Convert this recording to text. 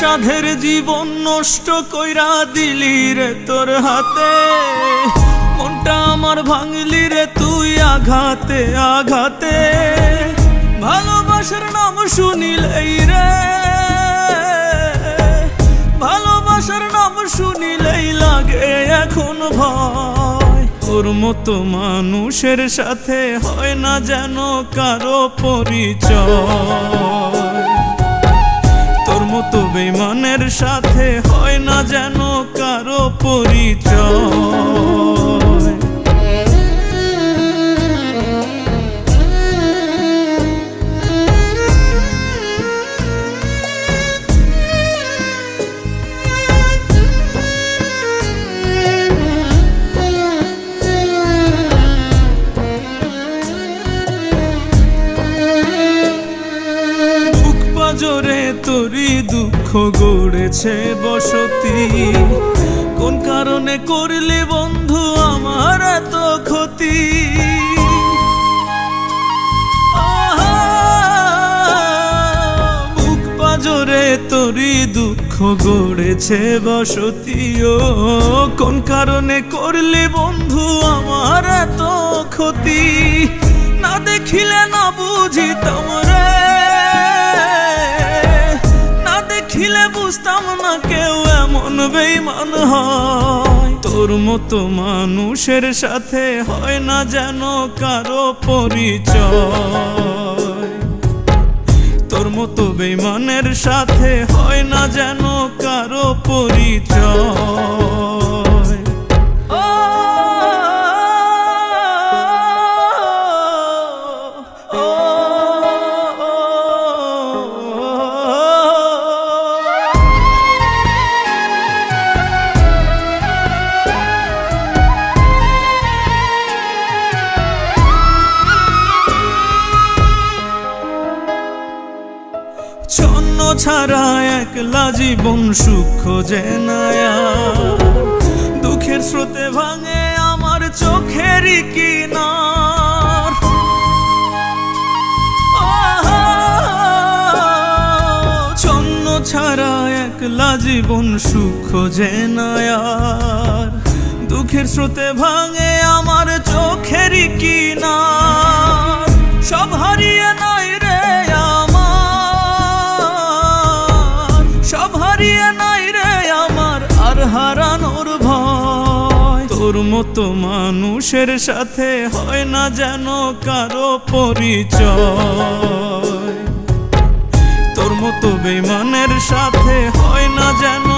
সাধের জীবন নষ্ট কইরা দিলি রে তোর হাতে। মনটা আমার ভাঙলি রে তুই আঘাতে আঘাতে। ভালোবাসার নাম শুনিলেই রে। ভালোবাসার নাম শুনিলেই লাগে এখন ভয়। তোর মতো মানুষের সাথে হয় না যেন কারও পরিচয়। মতো বেমানের সাথে হয় না যেন কারও পরিচয়। পাজরে দুঃখ গড়েছে বসতি। কোন কারণে করলি বন্ধু আমার এত ক্ষতি? বুক পাজরে তোরই দুঃখ গড়েছে বসতি। ও, কোন কারণে করলি বন্ধু আমার এত ক্ষতি? না দেখিলে না বুঝি রে বুঝতাম না কেউ এমন বেইমান হয়। তোর মতো মানুষের সাথে হয় না যেন কারও পরিচয়। তোর মতো বেইমানের সাথে হয় না যেন কারও পরিচয়। ছন্ন ছাড়া একলা জীবন সুখ যে নায়া দুঃখের স্রোতে ভাঙে আমার কিনার। আহা, ছন্ন ছাড়া একলা জীবন সুখ যে নায়ার দুঃখের স্রোতে ভাঙে আমার চোখেরই কিনার। সব হারানোর ভয়। তোর মতো মানুষের সাথে হয় না যেন কারও পরিচয়। তোর মতো বেমানের সাথে হয় না যেন